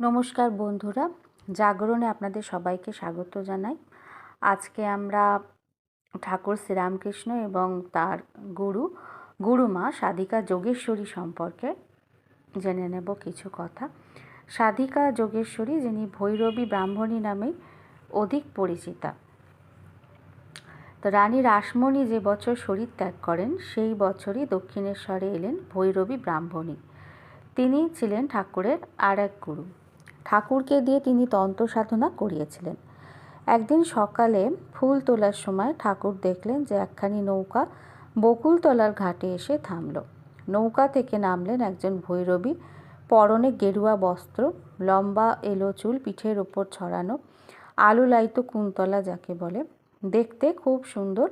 নমস্কার বন্ধুরা, জাগরণে আপনাদের সবাইকে স্বাগত জানাই। আজকে আমরা ঠাকুর শ্রীরামকৃষ্ণ এবং তার গুরু গুরুমা সাধিকা যোগেশ্বরী সম্পর্কে জেনে নেব কিছু কথা। সাধিকা যোগেশ্বরী, যিনি ভৈরবী ব্রাহ্মণী নামে অধিক পরিচিতা। তো রানী রাসমণি যে বছর শরীর ত্যাগ করেন, সেই বছরই দক্ষিণেশ্বরে এলেন ভৈরবী ব্রাহ্মণী। তিনি ছিলেন ঠাকুরের আর এক গুরু। ঠাকুরকে দিয়ে তিনি তন্ত্র সাধনা করিয়েছিলেন। একদিন সকালে ফুল তোলার সময় ঠাকুর দেখলেন যে একখানি নৌকা বকুলতলার ঘাটে এসে থামল। নৌকা থেকে নামলেন একজন ভৈরবী। পরনে গেরুয়া বস্ত্র, লম্বা এলো চুল, পিঠের ওপর ছড়ানো আলু লাইতো কুন্তলা যাকে বলে। দেখতে খুব সুন্দর,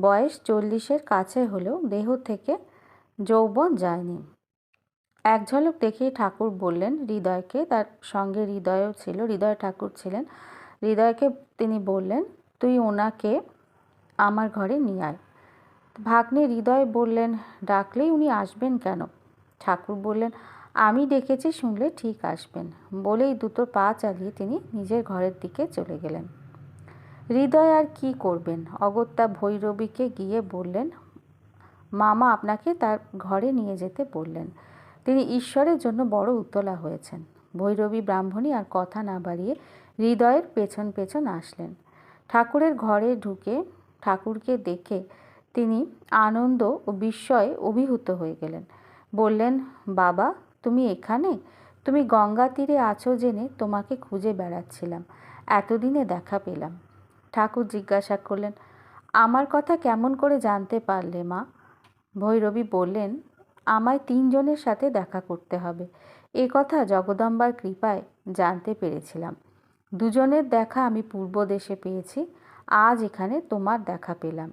বয়স চল্লিশের কাছে হলেও দেহ থেকে যৌবন যায়নি। এক ঝলক দেখেই ঠাকুর বললেন, হৃদয়কে। তার সঙ্গে হৃদয়ও ছিল, হৃদয় ঠাকুর ছিলেন। হৃদয়কে তিনি বললেন, তুই ওনাকে আমার ঘরে নিয়ে আয়। ভাগ্নে হৃদয় বললেন, ডাকলেই উনি আসবেন কেন? ঠাকুর বললেন, আমি ডেকেছি শুনলে ঠিক আসবেন। বলেই দুটো পা চালিয়ে তিনি নিজের ঘরের দিকে চলে গেলেন। হৃদয় আর কি করবেন? অগত্যা ভৈরবীকে গিয়ে বললেন, মামা আপনাকে তার ঘরে নিয়ে যেতে বললেন। তিনি ঈশ্বরের জন্য বড় উতলা হয়েছেন। ভৈরবী ব্রাহ্মণী আর কথা না বাড়িয়ে হৃদয়ের পেছন পেছন আসলেন। ঠাকুরের ঘরে ঢুকে ঠাকুরকে দেখে তিনি আনন্দ ও বিস্ময়ে অভিভূত হয়ে গেলেন। বললেন, বাবা, তুমি এখানে? তুমি গঙ্গা তীরে আছো জেনে তোমাকে খুঁজে বেড়াচ্ছিলাম। এতদিনে দেখা পেলাম। ঠাকুর জিজ্ঞাসা করলেন, আমার কথা কেমন করে জানতে পারলে মা? ভৈরবী বললেন আমায় তিনজনের সাথে দেখা করতে হবে। এ কথা জগদম্বার কৃপায় জানতে পেরেছিলাম। দুজনের দেখা আমি পূর্ব দেশে পেয়েছি, আজ এখানে তোমার দেখা পেলাম।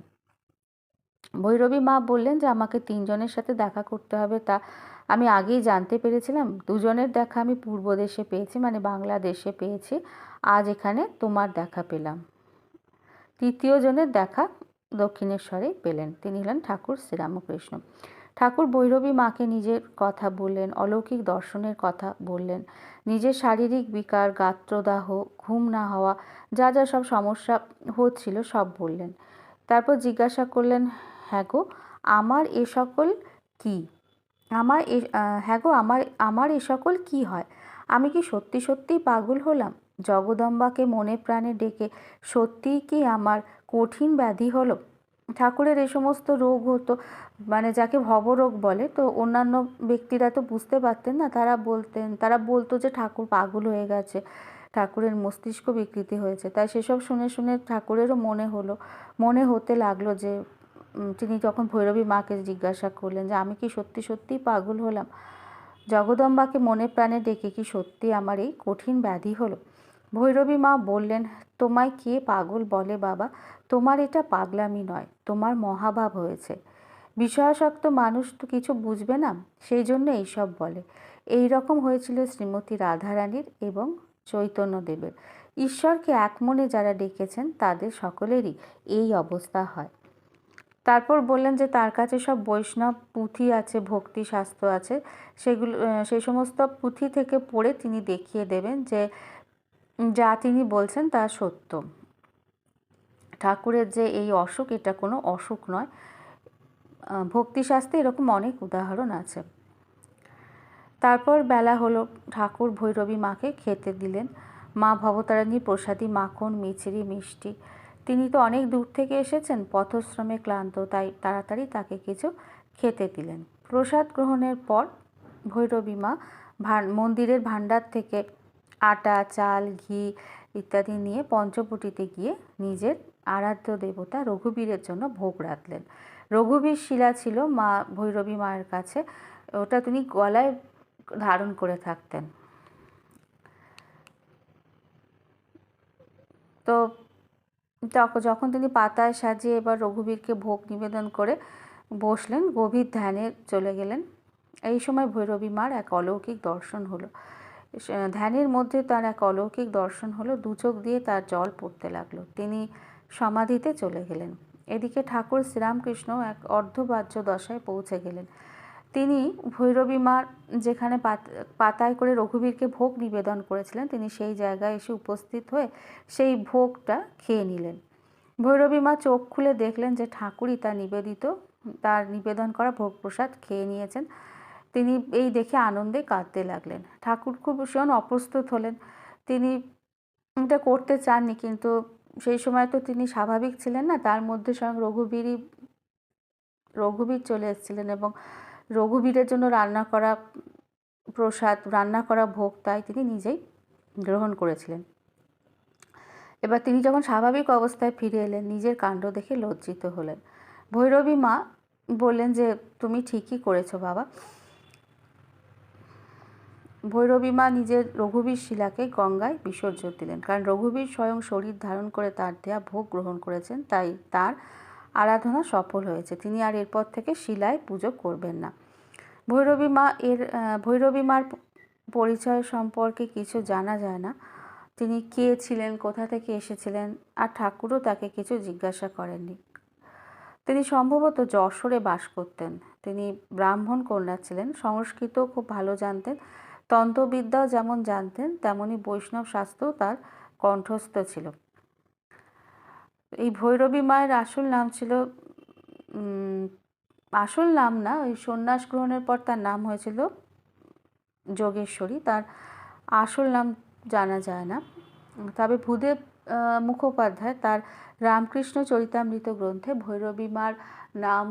ভৈরবী মা বললেন যে, আমাকে তিনজনের সাথে দেখা করতে হবে তা আমি আগেই জানতে পেরেছিলাম। দুজনের দেখা আমি পূর্ব দেশে পেয়েছি মানে বাংলাদেশে পেয়েছি, আজ এখানে তোমার দেখা পেলাম। তৃতীয় জনের দেখা দক্ষিণেশ্বরেই পেলেন। তিনি হলেন ঠাকুর শ্রীরামকৃষ্ণ। ঠাকুর ভৈরবী মাকে নিজের কথা বললেন, অলৌকিক দর্শনের কথা বললেন। নিজের শারীরিক বিকার, গাত্রদাহ, ঘুম না হওয়া, যা যা সব সমস্যা হচ্ছিল সব বললেন। তারপর জিজ্ঞাসা করলেন হ্যাঁ গো, আমার এ সকল কী? আমার এ হ্যাঁ গো, আমার আমার এ সকল কী হয়? আমি কি সত্যি সত্যিই পাগল হলাম? জগদম্বাকে মনে প্রাণে ডেকে সত্যিই কি আমার কঠিন ব্যাধি হলো? ঠাকুরের এই সমস্ত রোগ হতো মানে যাকে ভবরোগ বলে, তো অন্যান্য ব্যক্তিরা তো বুঝতে পারতেন না, তারা বলতেন, তারা বলতো যে ঠাকুর পাগল হয়ে গেছে, ঠাকুরের মস্তিষ্ক বিকৃতি হয়েছে। তাই সেসব শুনে শুনে ঠাকুরেরও মনে হলো, মনে হতে লাগল যে তিনি যখন ভৈরবী মাকে জিজ্ঞাসা করলেন যে, আমি কি সত্যি সত্যিই পাগল হলাম? জগদম্বাকে মনে প্রাণে ডেকে, কি সত্যি আমার এই কঠিন ব্যাধি হলো? ভৈরবী মা বললেন, তোমায় কে পাগল বলে বাবা? তোমার এটা পাগলামি নয়, তোমার মহাভাব হয়েছে। বিষয়াসক্ত মানুষ তো কিছু বুঝবে না সেই জন্য এইসব বলে। এই রকম হয়েছিল শ্রীমতী রাধারানীর এবং চৈতন্যদেবের। ঈশ্বরকে এক মনে যারা ডেকেছেন, তাদের সকলেরই এই অবস্থা হয়। তারপর বললেন যে, তার কাছে সব বৈষ্ণব পুঁথি আছে, ভক্তি শাস্ত্র আছে। সেগুলো সেই সমস্ত পুঁথি থেকে পড়ে তিনি দেখিয়ে দেবেন যে যা তিনি বলছেন তা সত্য। ঠাকুরের যে এই অসুখ, এটা কোনো অসুখ নয়। ভক্তিশাস্ত্রে এরকম অনেক উদাহরণ আছে। তারপর বেলা হলো, ঠাকুর ভৈরবী মাকে খেতে দিলেন। মা ভবতারিণী প্রসাদী, মাখন, মিছরি, মিষ্টি। তিনি তো অনেক দূর থেকে এসেছেন, পথশ্রমে ক্লান্ত, তাই তাড়াতাড়ি তাকে কিছু খেতে দিলেন। প্রসাদ গ্রহণের পর ভৈরবী মা মন্দিরের ভাণ্ডার থেকে আটা, চাল, ঘি ইত্যাদি নিয়ে পঞ্চবটিতে গিয়ে নিজের আরাধ্য দেবতা রঘুবীরের জন্য ভোগ রাখলেন রঘুবীর শিলা ছিল মা ভৈরবী মায়ের কাছে। ওটা তিনি গলায় ধারণ করে থাকতেন। তো যখন তিনি পাতায় সাজিয়ে এবার রঘুবীরকে ভোগ নিবেদন করে বসলেন, গভীর ধ্যানে চলে গেলেন। এই সময় ভৈরবী মার এক অলৌকিক দর্শন হলো। ধ্যানের মধ্যে তার এক অলৌকিক দর্শন হলো, দু চোখ দিয়ে তার জল পড়তে লাগল। তিনি সমাধিতে চলে গেলেন। এদিকে ঠাকুর শ্রীরামকৃষ্ণ এক অর্ধবাহ্য দশায় পৌঁছে গেলেন। তিনি ভৈরবী মার যেখানে পাত- পাতায় করে রঘুবীরকে ভোগ নিবেদন করেছিলেন, তিনি সেই জায়গায় এসে উপস্থিত হয়ে সেই ভোগটা খেয়ে নিলেন। ভৈরবী মা চোখ খুলে দেখলেন যে ঠাকুরই তার নিবেদিত, তার নিবেদন করা ভোগ প্রসাদ খেয়ে নিয়েছেন। তিনি এই দেখে আনন্দে কাঁদতে লাগলেন। ঠাকুর খুব ভীষণ অপ্রস্তুত হলেন। তিনি এটা করতে চাননি, কিন্তু সেই সময় তো তিনি স্বাভাবিক ছিলেন না, তার মধ্যে স্বয়ং রঘুবীরই, রঘুবীর চলে এসেছিলেন এবং রঘুবীরের জন্য রান্না করা প্রসাদ, রান্না করা ভোগ তাই তিনি নিজেই গ্রহণ করেছিলেন। এবার তিনি যখন স্বাভাবিক অবস্থায় ফিরে এলেন, নিজের কাণ্ড দেখে লজ্জিত হলেন। ভৈরবী মা বললেন যে, তুমি ঠিকই করেছ বাবা। ভৈরবী মা নিজের রঘুবীর শিলাকে গঙ্গায় বিসর্জন দিলেন। কারণ রঘুবীর স্বয়ং শরীর ধারণ করে তার দেয়া ভোগ গ্রহণ করেছেন, তাই তার আরাধনা সফল হয়েছে। তিনি আর এরপর থেকে শিলায় পুজো করবেন না। ভৈরবী মা এর ভৈরবী মার পরিচয় সম্পর্কে কিছু জানা যায় না। তিনি কে ছিলেন, কোথা থেকে এসেছিলেন, আর ঠাকুরও তাকে কিছু জিজ্ঞাসা করেননি। তিনি সম্ভবত যশোরে বাস করতেন। তিনি ব্রাহ্মণ কন্যা ছিলেন সংস্কৃত খুব ভালো জানতেন। তন্ত্রবিদ্যাও যেমন জানতেন, তেমনি বৈষ্ণব শাস্ত্রও তার কণ্ঠস্থ ছিল। এই ভৈরবী মায়ের আসল নাম ছিল আসল নাম না, ওই সন্ন্যাস গ্রহণের পর তার নাম হয়েছিল যোগেশ্বরী। তার আসল নাম জানা যায় না। তবে ভূদেব মুখোপাধ্যায় তার রামকৃষ্ণ চরিতামৃত গ্রন্থে ভৈরবী মার নাম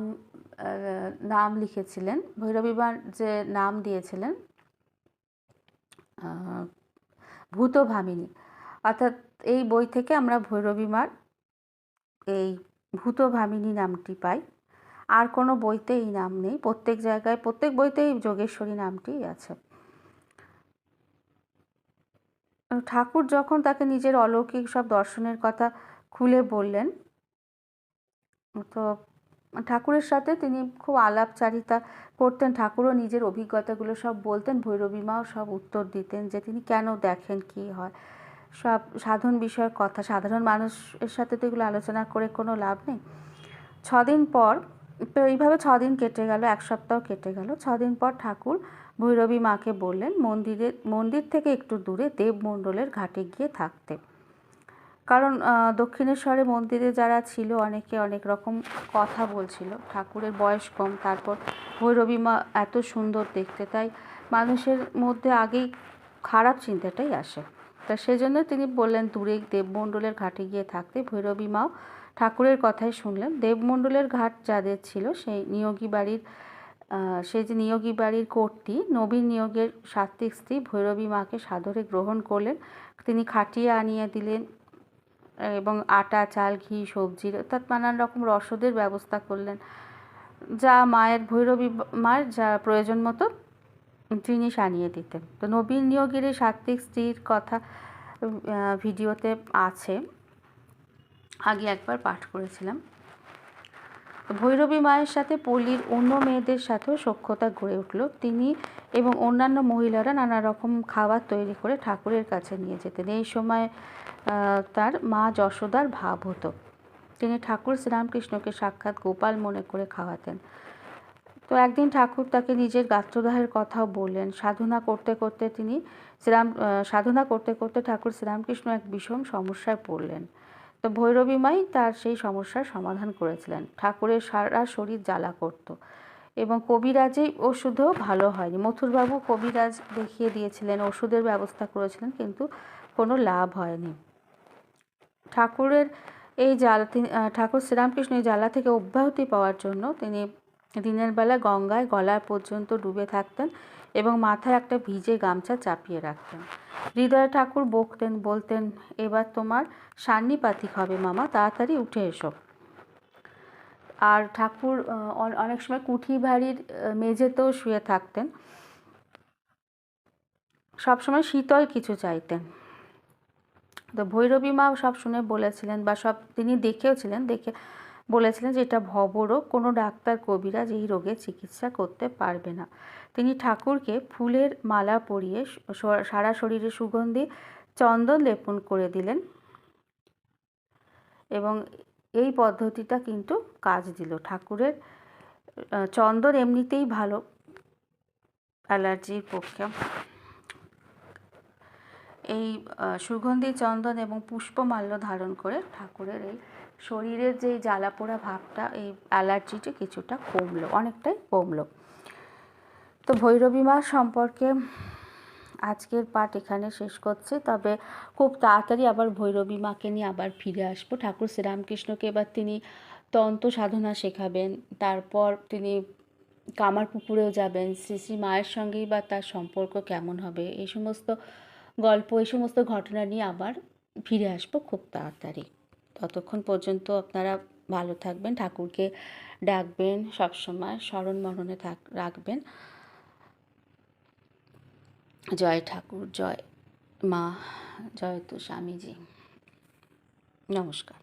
নাম লিখেছিলেন। ভৈরবী মার যে নাম দিয়েছিলেন আহ, ভূতভামিনী অর্থাৎ এই বই থেকে আমরা ভৈরবী মার এই ভূতভামিনী নামটি পাই। আর কোনো বইতে এই নাম নেই। প্রত্যেক জায়গায় প্রত্যেক বইতেই যোগেশ্বরী নামটি আছে। ঠাকুর যখন তাকে নিজের অলৌকিক সব দর্শনের কথা খুলে বললেন তো ঠাকুরের সাথে তিনি খুব আলাপচারিতা করতেন, ঠাকুরও নিজের অভিজ্ঞতাগুলো সব বলতেন, ভৈরবী মাও সব উত্তর দিতেন যে তিনি কেন দেখেন কী হয়। সব সাধন বিষয়ের কথা, সাধারণ মানুষের সাথে তো এগুলো আলোচনা করে কোনো লাভ নেই। ছদিন পর, তো এইভাবে ছদিন কেটে গেল, এক সপ্তাহ কেটে গেল। ছদিন পর ঠাকুর ভৈরবী মাকে বললেন, মন্দিরে, মন্দির থেকে একটু দূরে দেবমণ্ডলের ঘাটে গিয়ে থাকতে। কারণ দক্ষিণেশ্বরে মন্দিরে যারা ছিল অনেকে অনেক রকম কথা বলছিল। ঠাকুরের বয়স কম, তারপর ভৈরবী মা এত সুন্দর দেখতে, তাই মানুষের মধ্যে আগেই খারাপ চিন্তাটাই আসে। তা সেজন্য তিনি বললেন, দূরে দেবমণ্ডলের ঘাটে গিয়ে থাকতে ভৈরবী মাও ঠাকুরের কথাই শুনলেন। দেবমণ্ডলের ঘাট যাদের ছিল, সেই নিয়োগী বাড়ির সেই যে নিয়োগী বাড়ির কোর্টটি নবীন নিয়োগের সাত্ত্বিক স্ত্রী ভৈরবী মাকে সাদরে গ্রহণ করলেন। তিনি খাটিয়ে আনিয়ে দিলেন এবং আটা, চাল, ঘি, সবজি, অর্থাৎ নানান রকম রসদের ব্যবস্থা করলেন। যা মায়ের ভৈরবী, মায়ের যা প্রয়োজন মতো জিনিস আনিয়ে দিতেন। তো নবীন নিয়োগের এই সাত্ত্বিক স্ত্রীর কথা ভিডিওতে আছে। আগে একবার পাঠ করেছিলাম। ভৈরবী মায়ের সাথে পল্লীর অন্য মেয়েদের সাথেও সখ্যতা গড়ে উঠল। তিনি এবং অন্যান্য মহিলারা নানা রকম খাবার তৈরি করে ঠাকুরের কাছে নিয়ে যেতেন। এই সময় তার মা যশোদার ভাব হতো। তিনি ঠাকুর শ্রীরামকৃষ্ণকে সাক্ষাৎ গোপাল মনে করে খাওয়াতেন। তো একদিন ঠাকুর তাকে নিজের গাত্রদাহের কথাও বললেন। সাধনা করতে করতে তিনি শ্রীরাম সাধনা করতে করতে ঠাকুর শ্রীরামকৃষ্ণ এক বিষম সমস্যায় পড়লেন। তো ভৈরবী মাই তার সেই সমস্যার সমাধান করেছিলেন। ঠাকুরের সারা শরীর জ্বালা করত এবং কবিরাজেই ওষুধও ভালো হয়নি। মথুরবাবু কবিরাজ দেখিয়ে দিয়েছিলেন, ওষুধের ব্যবস্থা করেছিলেন, কিন্তু কোনো লাভ হয়নি। ঠাকুরের এই জ্বালা ঠাকুর শ্রীরামকৃষ্ণ এই জ্বালা থেকে অব্যাহতি পাওয়ার জন্য তিনি দিনের বেলা গঙ্গায় গলার পর্যন্ত ডুবে থাকতেন এবং মাথায় একটা ভিজে গামছা চাপিয়ে রাখতেন। হৃদয় ঠাকুর বকতেন, বলতেন, এবার তোমার সান্নিপাতিক হবে মামা, তাড়াতাড়ি উঠে এসো। আর ঠাকুর অনেক সময় কুঠি বাড়ির মেঝেতেও শুয়ে থাকতেন। সবসময় শীতল কিছু চাইতেন। তো ভৈরবী মা সব শুনে বলেছিলেন বা সব তিনি দেখেওছিলেন, দেখে বলেছিলেন যে এটা ভবরোগ কোনো ডাক্তার কবিরাজ এই রোগের চিকিৎসা করতে পারবে না। তিনি ঠাকুরকে ফুলের মালা পরিয়ে সারা শরীরে সুগন্ধি, চন্দন লেপন করে দিলেন এবং এই পদ্ধতিটা কিন্তু কাজ দিল। ঠাকুরের চন্দন এমনিতেই ভালো, অ্যালার্জির পক্ষে। এই সুগন্ধি, চন্দন এবং পুষ্পমাল্য ধারণ করে ঠাকুরের এই শরীরের যে জ্বালা পোড়া ভাবটা, এই অ্যালার্জিটা কিছুটা কমলো, অনেকটাই কমলো। তো ভৈরবী মা সম্পর্কে আজকের পাঠ এখানে শেষ করছি। তবে খুব তাড়াতাড়ি আবার ভৈরবী মাকে নিয়ে আবার ফিরে আসব। ঠাকুর শ্রীরামকৃষ্ণকে এবার তিনি তন্ত্র সাধনা শেখাবেন। তারপর তিনি কামার পুকুরেও যাবেন। শ্রী শ্রী মায়ের সঙ্গেই বা তার সম্পর্ক কেমন হবে? এই সমস্ত গল্প, এই সমস্ত ঘটনা নিয়ে আবার ফিরে আসব খুব তাড়াতাড়ি। ততক্ষণ পর্যন্ত আপনারা ভালো থাকবেন, ঠাকুরকে ডাকবেন সবসময়, স্মরণ মরণে থাক, রাখবেন। জয় ঠাকুর, জয় মা, জয় তো স্বামীজি। নমস্কার।